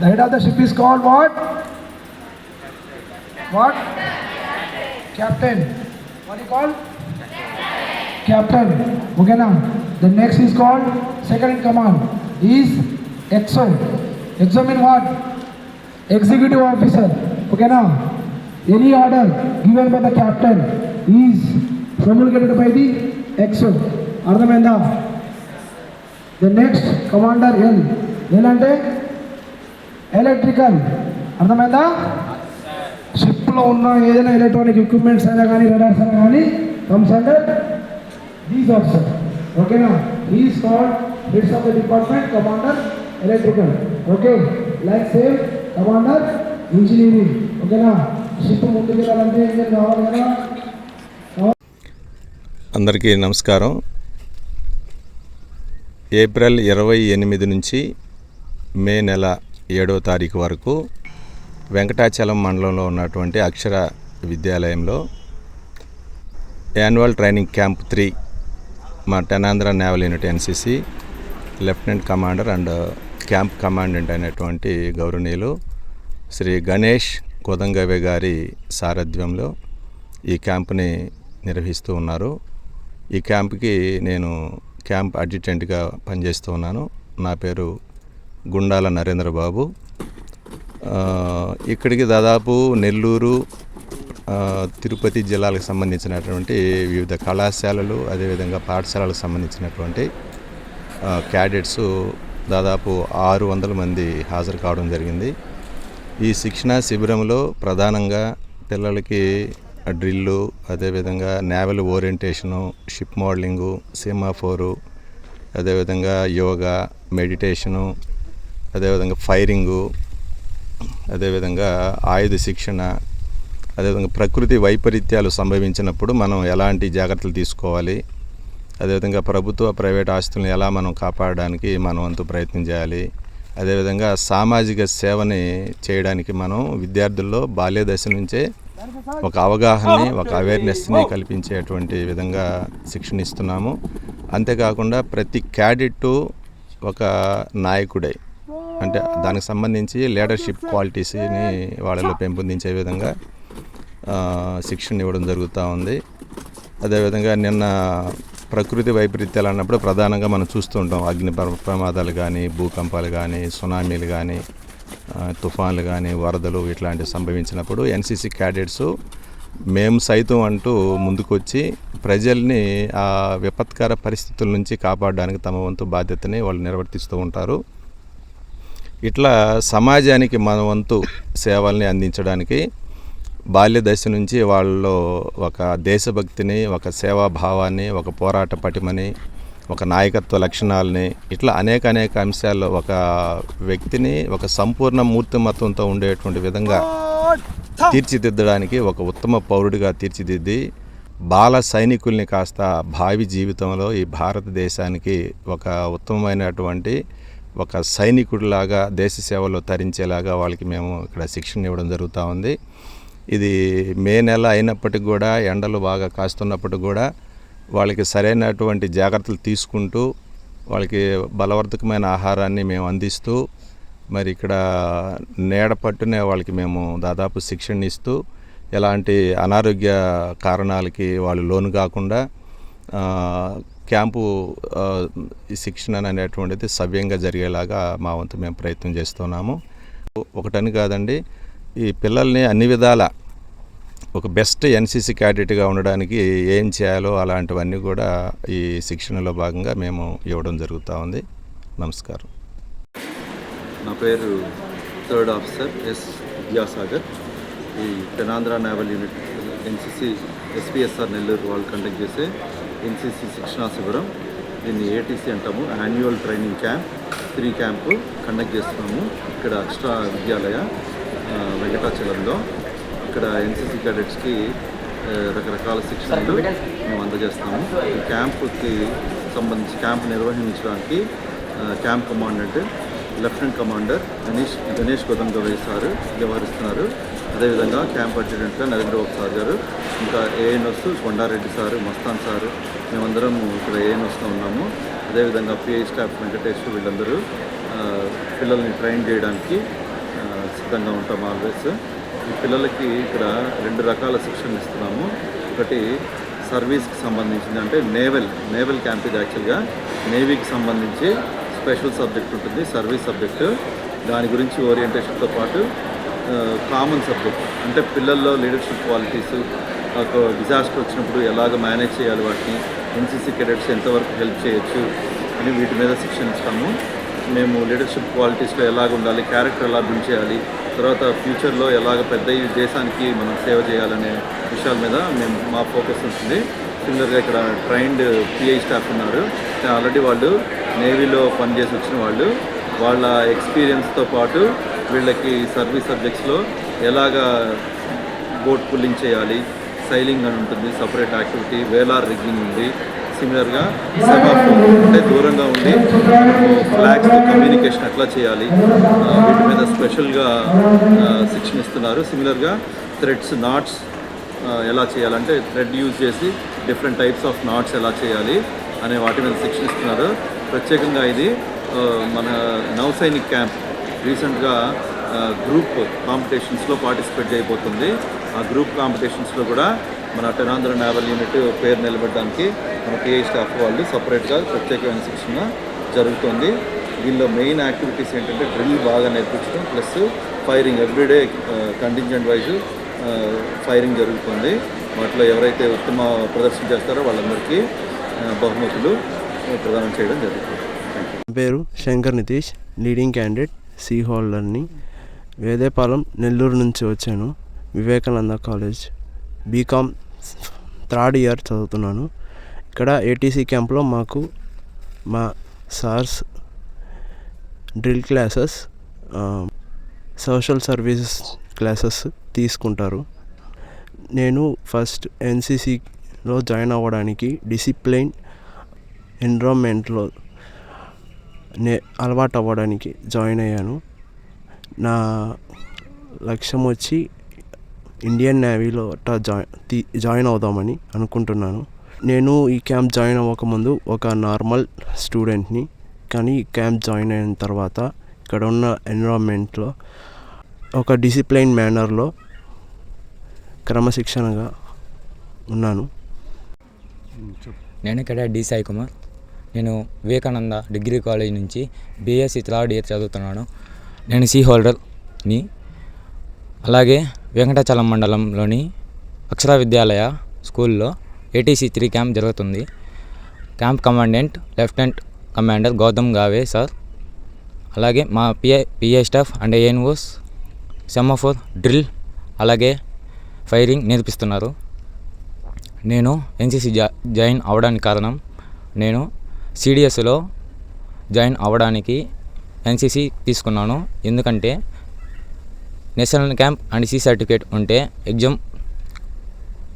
The head of the ship is called what? What? Captain. What do you call? Captain. Okay now. The next is called second in command. Is EXO. EXO mean what? Executive officer. Okay now. Any order given by the captain is promulgated by the EXO. అర్థమైందా the next commander L L అంటే electrical అర్థమైందా? షిప్లో ఉన్న ఏదైనా electronic equipments అయినా కానీ radars అయినా కానీ కమ్స్ అండర్ దీస్ ఆఫీసర్ ఓకేనా is called heads of the department commander electrical okay like same commander engineering ఓకేనా షిప్ ముందుకు వెళ్ళాలంటే ఇంజన్ కావాలి కదా? అందరికీ నమస్కారం. ఏప్రిల్ ఇరవై ఎనిమిది నుంచి మే నెల ఏడవ తారీఖు వరకు వెంకటాచలం మండలంలో ఉన్నటువంటి అక్షర విద్యాలయంలో యాన్యువల్ ట్రైనింగ్ క్యాంప్ త్రీ మా టెనాంధ్ర naval unit NCC lieutenant commander and camp commandant అయినటువంటి గౌరవనీయులు శ్రీ గణేష్ కోదంగవే గారి సారథ్యంలో ఈ క్యాంప్ని నిర్వహిస్తూ ఉన్నారు. ఈ క్యాంప్కి నేను క్యాంప్ అడ్జిటెంట్గా పనిచేస్తూ ఉన్నాను. నా పేరు గుండాల నరేంద్రబాబు. ఇక్కడికి దాదాపు నెల్లూరు తిరుపతి జిల్లాలకు సంబంధించినటువంటి వివిధ కళాశాలలు అదేవిధంగా పాఠశాలలకు సంబంధించినటువంటి క్యాడెట్స్ దాదాపు ఆరు వందల మంది హాజరు కావడం జరిగింది. ఈ శిక్షణా శిబిరంలో ప్రధానంగా పిల్లలకి డ్రిల్లు అదేవిధంగా naval orientation ship modeling semaphore అదేవిధంగా యోగా మెడిటేషను అదేవిధంగా ఫైరింగు అదేవిధంగా ఆయుధ శిక్షణ అదేవిధంగా ప్రకృతి వైపరీత్యాలు సంభవించినప్పుడు మనం ఎలాంటి జాగ్రత్తలు తీసుకోవాలి? అదేవిధంగా ప్రభుత్వ ప్రైవేట్ ఆస్తులను ఎలా మనం కాపాడడానికి మనం అంతు ప్రయత్నం చేయాలి? అదేవిధంగా సామాజిక సేవని చేయడానికి మనం విద్యార్థుల్లో బాల్య దశ నుంచే ఒక అవగాహనని ఒక అవేర్నెస్ని కల్పించేటువంటి విధంగా శిక్షణ ఇస్తున్నాము అంతేకాకుండా ప్రతి క్యాడెట్ ఒక నాయకుడై. అంటే దానికి సంబంధించి లీడర్షిప్ క్వాలిటీస్ని వాళ్ళలో పెంపొందించే విధంగా శిక్షణ ఇవ్వడం జరుగుతూ ఉంది. అదేవిధంగా నిన్న ప్రకృతి వైపరీత్యాలు అన్నప్పుడు ప్రధానంగా మనం చూస్తూ ఉంటాం. అగ్ని ప్ర- ప్రమాదాలు కానీ భూకంపాలు కానీ సునామీలు కానీ తుఫాన్లు కానీ వరదలు ఇట్లాంటివి సంభవించినప్పుడు ఎన్సీసీ క్యాడెట్స్ మేము సైతం అంటూ ముందుకొచ్చి ప్రజల్ని ఆ విపత్కర పరిస్థితుల నుంచి కాపాడడానికి తమ వంతు బాధ్యతని వాళ్ళు నిర్వర్తిస్తూ ఉంటారు. ఇట్లా సమాజానికి మన వంతు సేవల్ని అందించడానికి బాల్య దశ నుంచి వాళ్ళలో ఒక దేశభక్తిని ఒక సేవాభావాన్ని ఒక పోరాట పటిమని ఒక నాయకత్వ లక్షణాలని ఇట్లా అనేక అనేక అంశాల్లో ఒక వ్యక్తిని ఒక సంపూర్ణ మూర్తిమత్వంతో ఉండేటువంటి విధంగా తీర్చిదిద్దడానికి ఒక ఉత్తమ పౌరుడిగా తీర్చిదిద్ది బాల సైనికుల్ని కాస్త భావి జీవితంలో ఈ భారతదేశానికి ఒక ఉత్తమమైనటువంటి ఒక సైనికుడిలాగా దేశ సేవలో తరించేలాగా వాళ్ళకి మేము ఇక్కడ శిక్షణ ఇవ్వడం జరుగుతూ ఉంది. ఇది మే నెల అయినప్పటికి కూడా ఎండలు బాగా కాస్తున్నప్పటికి కూడా వాళ్ళకి సరైనటువంటి జాగ్రత్తలు తీసుకుంటూ వాళ్ళకి బలవర్ధకమైన ఆహారాన్ని మేము అందిస్తూ మరి ఇక్కడ నీడ పట్టునే వాళ్ళకి మేము దాదాపు శిక్షణ ఇస్తూ ఎలాంటి అనారోగ్య కారణాలకి వాళ్ళు లోను కాకుండా క్యాంపు ఈ శిక్షణ అనేటువంటిది సవ్యంగా జరిగేలాగా మా వంతు మేము ప్రయత్నం చేస్తున్నాము. ఒకటని కాదండి ఈ పిల్లల్ని అన్ని విధాల ఒక బెస్ట్ ఎన్సీసీ క్యాడెట్గా ఉండడానికి ఏం చేయాలో అలాంటివన్నీ కూడా ఈ శిక్షణలో భాగంగా మేము ఇవ్వడం జరుగుతూ ఉంది. నమస్కారం. నా పేరు థర్డ్ ఆఫీసర్ ఎస్ విద్యాసాగర్. ఈ Tenandhra naval unit NCC SPSR Nellore వాళ్ళు కండక్ట్ చేసే ఎన్సిసి శిక్షణా శిబిరం. దీన్ని ఏటీసీ అంటాము. Annual training camp three camp conduct చేస్తున్నాము. ఇక్కడ అక్షర విద్యాలయ వెంకటాచలంలో. ఇక్కడ ఎన్సిసి క్యాడెట్స్కి రకరకాల శిక్షణలు మేము అందజేస్తాము ఈ క్యాంపుకి సంబంధించి క్యాంప్ నిర్వహించడానికి camp commandant lieutenant commander Ganesh Ganesh Godangave sir వ్యవహరిస్తున్నారు. అదేవిధంగా క్యాంప్ అడ్జిడెంట్గా నరేంద్ర బాబు సార్ గారు ఇంకా ANS Kondareddy sir Mastan sir మేమందరం ఇక్కడ ఏఎన్ఎస్లో ఉన్నాము. అదేవిధంగా పిఐ స్టాఫ్ వెంకటేష్ వీళ్ళందరూ పిల్లల్ని ట్రైన్ చేయడానికి సిద్ధంగా ఉంటాం ఆల్వేస్. ఈ పిల్లలకి ఇక్కడ రెండు రకాల శిక్షణ ఇస్తున్నాము. ఒకటి సర్వీస్కి సంబంధించింది అంటే నేవల్ నేవల్ క్యాంప్ ఇది యాక్చువల్గా. నేవీకి సంబంధించి స్పెషల్ సబ్జెక్ట్ ఉంటుంది సర్వీస్ సబ్జెక్టు. దాని గురించి ఓరియంటేషన్తో పాటు కామన్ సబ్జెక్ట్ అంటే పిల్లల్లో లీడర్షిప్ క్వాలిటీస్ ఒక డిజాస్టర్ వచ్చినప్పుడు ఎలాగ మేనేజ్ చేయాలి వాటిని ఎన్సీసీ కెడెట్స్ ఎంతవరకు హెల్ప్ చేయొచ్చు అని వీటి మీద శిక్షణ ఇస్తాము. మేము లీడర్షిప్ క్వాలిటీస్లో ఎలాగ ఉండాలి క్యారెక్టర్ ఎలా బిల్డ్ చేయాలి తర్వాత ఫ్యూచర్లో ఎలాగ పెద్ద దేశానికి మనం సేవ చేయాలనే విషయాల మీద మేము మా ఫోకస్ ఉంటుంది. సిమిలర్గా ఇక్కడ ట్రైన్డ్ పిఐ స్టాఫ్ ఉన్నారు. ఆల్రెడీ వాళ్ళు నేవీలో పనిచేసి వచ్చిన వాళ్ళు వాళ్ళ ఎక్స్పీరియన్స్తో పాటు వీళ్ళకి సర్వీస్ సబ్జెక్ట్స్లో ఎలాగా బోట్ పుల్లింగ్ చేయాలి సైలింగ్ అని ఉంటుంది సపరేట్ యాక్టివిటీ వేలార్ రిగ్గింగ్ ఉంది. సిమిలర్గా సెమాఫోర్ అంటే దూరంగా ఉండి ఫ్లాగ్స్ కమ్యూనికేషన్ ఎట్లా చేయాలి వీటి మీద స్పెషల్గా శిక్షణ ఇస్తున్నారు. సిమిలర్గా థ్రెడ్స్ నాట్స్ ఎలా చేయాలంటే థ్రెడ్ యూజ్ చేసి డిఫరెంట్ టైప్స్ ఆఫ్ నాట్స్ ఎలా చేయాలి అనే వాటి మీద శిక్షణ ఇస్తున్నారు. ప్రత్యేకంగా ఇది మన నౌసైనిక్ క్యాంప్ రీసెంట్గా గ్రూప్ కాంపిటీషన్స్లో పార్టిసిపేట్ చేయబోతుంది. ఆ గ్రూప్ కాంపిటీషన్స్లో కూడా మన టెనాంధ్ర నేవల్ యూనిట్ పేరు నిలబెట్టడానికి మన టీఐ స్టాఫ్ వాళ్ళు సపరేట్గా ప్రత్యేకమైన శిక్షణ జరుగుతుంది. దీనిలో మెయిన్ యాక్టివిటీస్ ఏంటంటే డ్రిల్ బాగా నేర్పించడం plus firing. Everyday contingent wise firing జరుగుతుంది. వాటిలో ఎవరైతే ఉత్తమ ప్రదర్శన చేస్తారో వాళ్ళందరికీ బహుమతులు ప్రదానం చేయడం జరుగుతుంది. పేరు Shankar Nitish leading candidate C హోల్డర్ని Vedepalem Nellore నుంచి వచ్చాను. Vivekananda college. BCom third year చదువుతున్నాను. ఇక్కడ ఏటీసీ క్యాంప్లో మాకు మా sirs drill classes social services classes తీసుకుంటారు. నేను ఫస్ట్ ఎన్సీసీలో జాయిన్ అవ్వడానికి డిసిప్లైన్ ఎన్విరాన్మెంట్లో నే అలవాటు అవ్వడానికి జాయిన్ అయ్యాను. నా లక్ష్యం వచ్చి ఇండియన్ నేవీలో అట్టా జాయిన్ జాయిన్ అవుదామని అనుకుంటున్నాను. నేను ఈ క్యాంప్ జాయిన్ అవ్వకముందు ఒక నార్మల్ స్టూడెంట్ని కానీ ఈ క్యాంప్ జాయిన్ అయిన తర్వాత ఇక్కడ ఉన్న ఎన్విరాన్మెంట్లో ఒక డిసిప్లైన్ మేనర్లో క్రమశిక్షణగా ఉన్నాను. నేను ఇక్కడ డి సాయి కుమార్. నేను వివేకానంద డిగ్రీ కాలేజ్ నుంచి బీఎస్సీ థర్డ్ ఇయర్ చదువుతున్నాను. నేను సీ హోల్డర్ని. అలాగే వెంకటాచలం మండలంలోని అక్షర విద్యాలయ స్కూల్లో ఏటీసీ త్రీ క్యాంప్ జరుగుతుంది. Camp commandant lieutenant commander Gautam Gave sir. అలాగే మా PI PI staff and ANOs semaphore drill అలాగే ఫైరింగ్ నేర్పిస్తున్నారు. నేను ఎన్సీసీ జా జాయిన్ అవ్వడానికి కారణం నేను సిడిఎస్లో జాయిన్ అవ్వడానికి ఎన్సీసీ తీసుకున్నాను. ఎందుకంటే national camp and C certificate ఉంటే ఎగ్జామ్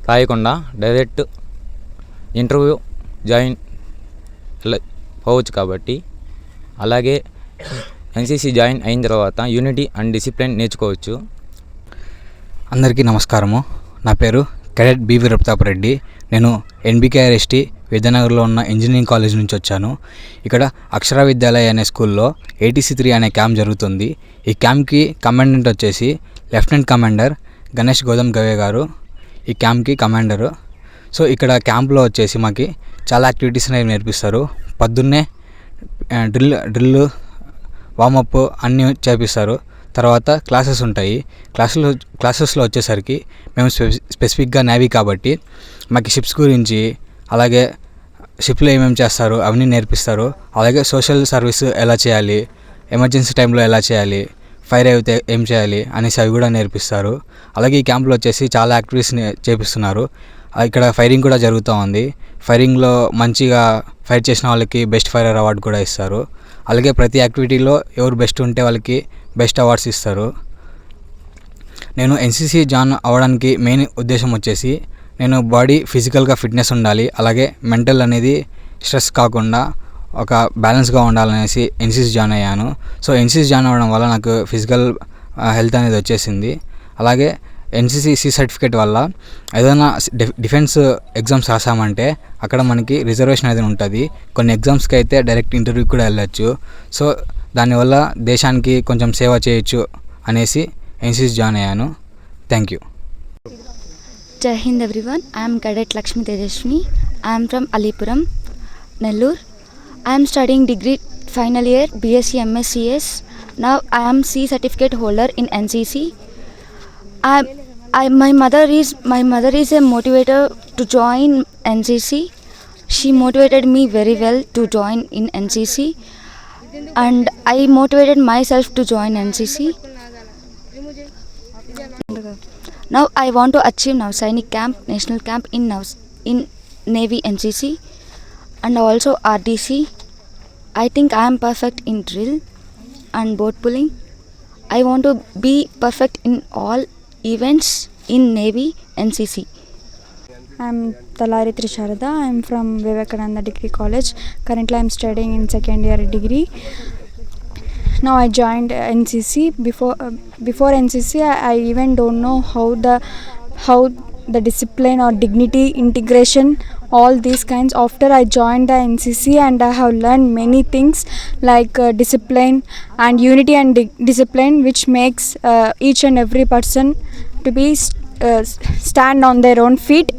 రాయకుండా డైరెక్ట్ ఇంటర్వ్యూ జాయిన్ పోవచ్చు కాబట్టి. అలాగే ఎన్సీసీ జాయిన్ అయిన తర్వాత యూనిటీ అండ్ డిసిప్లిన్ నేర్చుకోవచ్చు. అందరికీ నమస్కారము. నా పేరు కెడెట్ బీవీ రెడ్డి నేను ఎన్బికేఆర్ఎస్టి విద్యానగర్లో ఉన్న ఇంజనీరింగ్ కాలేజ్ నుంచి వచ్చాను. ఇక్కడ అక్షర విద్యాలయ అనే స్కూల్లో ఏటీసీ త్రీ అనే క్యాంప్ జరుగుతుంది. ఈ క్యాంప్కి కమాండెంట్ వచ్చేసి లెఫ్టినెంట్ కమాండర్ గణేష్ గౌతమ్ గవే గారు. ఈ క్యాంప్కి కమాండరు. సో ఇక్కడ క్యాంప్లో వచ్చేసి మాకు చాలా యాక్టివిటీస్ అనేవి నేర్పిస్తారు. పొద్దున్నే డ్రిల్ డ్రిల్ వామప్ అన్నీ చేపిస్తారు. తర్వాత క్లాసెస్ ఉంటాయి. క్లాసులు క్లాసెస్లో వచ్చేసరికి మేము స్పె- స్పెసిఫిక్గా నేవీ కాబట్టి మాకు షిప్స్ గురించి అలాగే షిప్లో ఏమేమి చేస్తారు అవన్నీ నేర్పిస్తారు. అలాగే సోషల్ సర్వీస్ ఎలా చేయాలి ఎమర్జెన్సీ టైంలో ఎలా చేయాలి ఫైర్ అయితే ఏం చేయాలి అనేసి అవి కూడా నేర్పిస్తారు. అలాగే ఈ క్యాంప్లో వచ్చేసి చాలా యాక్టివిటీస్ని చేపిస్తున్నారు. ఇక్కడ ఫైరింగ్ కూడా జరుగుతూ ఉంది. ఫైరింగ్లో మంచిగా ఫైర్ చేసిన వాళ్ళకి బెస్ట్ ఫైరర్ అవార్డు కూడా ఇస్తారు. అలాగే ప్రతి యాక్టివిటీలో ఎవరు బెస్ట్ ఉంటే వాళ్ళకి బెస్ట్ అవార్డ్స్ ఇస్తారు. నేను ఎన్సీసీ జాయిన్ అవ్వడానికి మెయిన్ ఉద్దేశం వచ్చేసి నేను బాడీ ఫిజికల్గా ఫిట్నెస్ ఉండాలి అలాగే మెంటల్ అనేది స్ట్రెస్ కాకుండా ఒక బ్యాలెన్స్గా ఉండాలనేసి ఎన్సీసీ జాయిన్ అయ్యాను. సో ఎన్సీసీ జాయిన్ అవ్వడం వల్ల నాకు ఫిజికల్ హెల్త్ అనేది వచ్చేసింది. అలాగే ఎన్సీసీ సి సర్టిఫికేట్ వల్ల ఏదైనా డిఫెన్స్ ఎగ్జామ్స్ రాసామంటే అక్కడ మనకి రిజర్వేషన్ అనేది ఉంటుంది. కొన్ని ఎగ్జామ్స్కి అయితే డైరెక్ట్ ఇంటర్వ్యూకి కూడా వెళ్ళొచ్చు. సో దానివల్ల దేశానికి కొంచెం సేవ చేయొచ్చు అనేసి ఎన్సిసి జాయిన్ అయ్యాను. Thank you Jai Hind everyone. I'm cadet Lakshmi Tejaswi I'm from Alipuram Nellore I'm studying degree final year BSc MSCS నా I'm C certificate holder in NCC I my mother is my mother is a motivator to join NCC she motivated me very well to join in NCC and I motivated myself to join NCC. Now I want to achieve now Sainik camp, national camp in now in Navy NCC and also RDC. I think I am perfect in drill and boat pulling. I want to be perfect in all events in Navy NCC. I'm Talari Trisharada. I'm from Vivekananda Degree College. Currently, I'm studying in second year degree. Now I joined uh, NCC. Before uh, before NCC, I, I even don't know how the how the discipline or dignity integration all these kinds after i joined the ncc and i have learned many things like uh, discipline and unity and di- discipline which makes uh, each and every person to be st- uh, stand on their own feet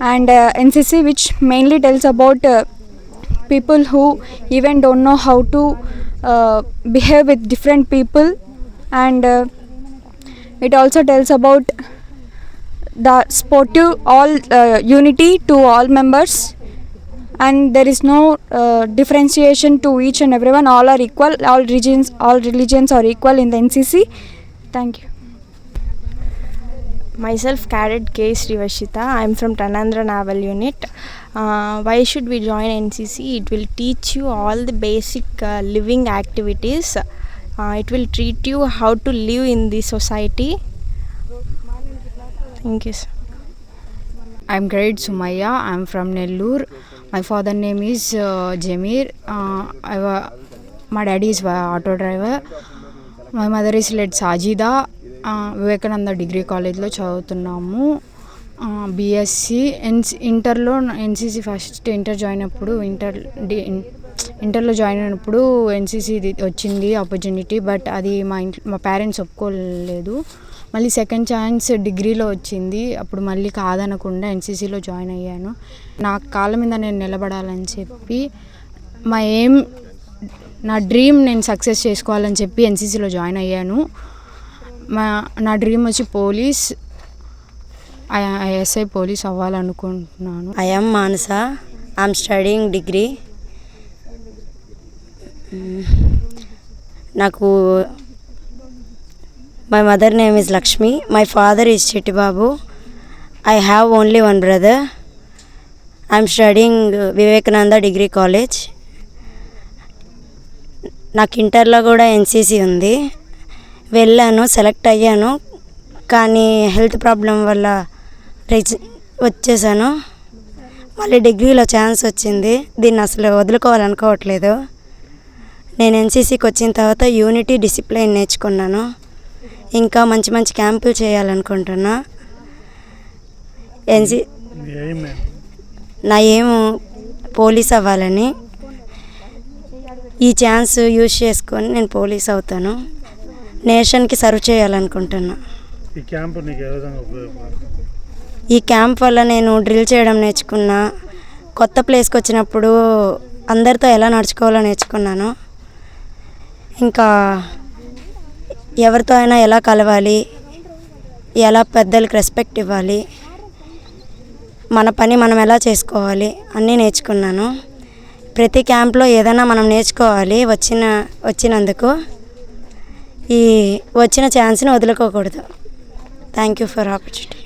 and uh, ncc which mainly tells about uh, people who even don't know how to uh, behave with different people. And it also tells about the sportive all unity to all members. And there is no uh, differentiation to each and everyone. All are equal. All regions all religions are equal in the ncc thank you Myself, Cadet K. Srivashita. I am from Tanandra Naval Unit. Uh, why should we join NCC? It will teach you all the basic uh, living activities. Uh, it will treat you how to live in the society. Thank you. Sir. I'm Grade Sumaya. I'm from Nellore. My father name is uh, Jamir. Uh, I wa- my daddy is a auto driver. My mother is led Sajida. Vivekananda degree కాలేజ్లో చదువుతున్నాము. BSc ఎన్స్ ఇంటర్లో NCC first inter join అప్పుడు inter D ఇంటర్లో జాయిన్ అయినప్పుడు NCC వచ్చింది opportunity but అది మా ఇంట్లో మా పేరెంట్స్ ఒప్పుకోలేదు. మళ్ళీ సెకండ్ ఛాన్స్ డిగ్రీలో వచ్చింది. అప్పుడు మళ్ళీ కాదనకుండా ఎన్సీసీలో జాయిన్ అయ్యాను. నా కాళ్ళ మీద నేను నిలబడాలని చెప్పి మా ఏం నా డ్రీమ్ నేను సక్సెస్ చేసుకోవాలని చెప్పి ఎన్సీసీలో జాయిన్ అయ్యాను. మా నా డ్రీమ్ వచ్చి police SI police అవ్వాలనుకుంటున్నాను. I'm Manasa I'm studying degree నాకు my mother name is Lakshmi my father is Chittibabu I have only one brother I'm studying Vivekananda degree college నాకు ఇంటర్లో కూడా ఎన్సీసీ ఉంది. వెళ్ళాను సెలెక్ట్ అయ్యాను. కానీ హెల్త్ ప్రాబ్లం వల్ల Ritz వచ్చేసాను. మళ్ళీ డిగ్రీలో ఛాన్స్ వచ్చింది. దీన్ని అసలు వదులుకోవాలనుకోవట్లేదు. నేను ఎన్సీసీకి వచ్చిన తర్వాత యూనిటీ డిసిప్లిన్ నేర్చుకున్నాను. ఇంకా మంచి మంచి క్యాంపులు చేయాలనుకుంటున్నా. ఎన్సీ నా ఏం పోలీస్ అవ్వాలని ఈ ఛాన్స్ యూజ్ చేసుకొని నేను పోలీస్ అవుతాను. నేషన్కి సర్వ్ చేయాలనుకుంటున్నా. ఈ క్యాంపు నీకు ఏ విధంగా ఉపయోగపడుతుంది? ఈ క్యాంప్ వల్ల నేను డ్రిల్ చేయడం నేర్చుకున్నా. కొత్త ప్లేస్కి వచ్చినప్పుడు అందరితో ఎలా నడుచుకోవాలో నేర్చుకున్నాను. ఇంకా ఎవరితో అయినా ఎలా కలవాలి ఎలా పెద్దలకు రెస్పెక్ట్ ఇవ్వాలి మన పని మనం ఎలా చేసుకోవాలి అన్నీ నేర్చుకున్నాను. ప్రతి క్యాంప్లో ఏదైనా మనం నేర్చుకోవాలి వచ్చిన వచ్చినందుకు. ఈ వచ్చిన ఛాన్స్ని వదులుకోకూడదు. థ్యాంక్ యూ ఫర్ ఆపర్చునిటీ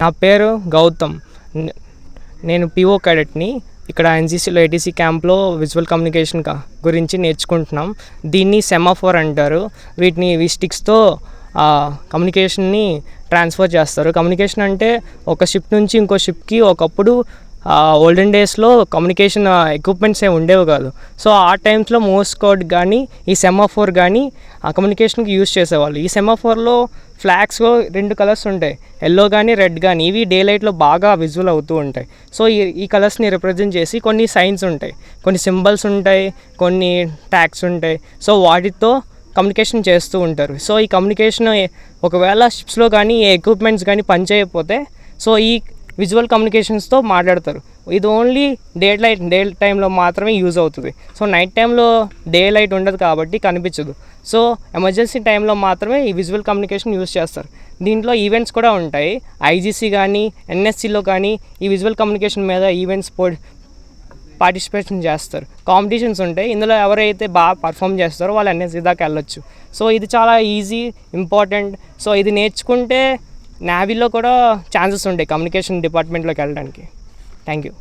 నా పేరు గౌతమ్. నేను పిఓ క్యాడెట్ని ఇక్కడ ఎన్సీసీలో ఏటీసీ క్యాంప్లో విజువల్ కమ్యూనికేషన్ గురించి నేర్చుకుంటున్నాం. దీన్ని సెమాఫోర్ అంటారు. వీటిని ఈ స్టిక్స్తో కమ్యూనికేషన్ని ట్రాన్స్ఫర్ చేస్తారు. కమ్యూనికేషన్ అంటే ఒక షిప్ నుంచి ఇంకో షిప్కి ఒకప్పుడు ఓల్డెన్ డేస్లో కమ్యూనికేషన్ ఎక్విప్మెంట్స్ ఏమి ఉండేవి కాదు. సో ఆ టైమ్స్లో మోస్ కోడ్ కానీ ఈ సెమాఫోర్ కానీ ఆ కమ్యూనికేషన్కి యూజ్ చేసేవాళ్ళు. ఈ సెమాఫోర్లో ఫ్లాగ్స్ రెండు కలర్స్ ఉంటాయి. ఎల్లో కానీ రెడ్ కానీ ఇవి డే లైట్లో బాగా విజువల్ అవుతూ ఉంటాయి. సో ఈ ఈ కలర్స్ని రిప్రజెంట్ చేసి కొన్ని సైన్స్ ఉంటాయి. కొన్ని సింబల్స్ ఉంటాయి కొన్ని ట్యాగ్స్ ఉంటాయి. సో వాటితో కమ్యూనికేషన్ చేస్తూ ఉంటారు. సో ఈ కమ్యూనికేషన్ ఒకవేళ షిప్స్లో కానీ ఈ ఎక్విప్మెంట్స్ కానీ పనిచేయకపోతే సో ఈ విజువల్ కమ్యూనికేషన్స్తో మాట్లాడతారు. ఇది ఓన్లీ డే లైట్ డే టైంలో మాత్రమే యూజ్ అవుతుంది. సో నైట్ టైంలో డే లైట్ ఉండదు కాబట్టి కనిపించదు. సో ఎమర్జెన్సీ టైంలో మాత్రమే ఈ విజువల్ కమ్యూనికేషన్ యూజ్ చేస్తారు. దీంట్లో ఈవెంట్స్ కూడా ఉంటాయి. ఐజీసీ కానీ ఎన్ఎస్సిలో కానీ ఈ విజువల్ కమ్యూనికేషన్ మీద ఈవెంట్స్ పో పార్టిసిపేషన్ చేస్తారు. కాంపిటీషన్స్ ఉంటాయి. ఇందులో ఎవరైతే బాగా పర్ఫామ్ చేస్తారో వాళ్ళు ఎన్ఎస్సీ దాకా వెళ్ళొచ్చు. సో ఇది చాలా ఈజీ ఇంపార్టెంట్ సో ఇది నేర్చుకుంటే నేవీలో కూడా ఛాన్సెస్ ఉంటాయి కమ్యూనికేషన్ డిపార్ట్మెంట్లోకి వెళ్ళడానికి. Thank you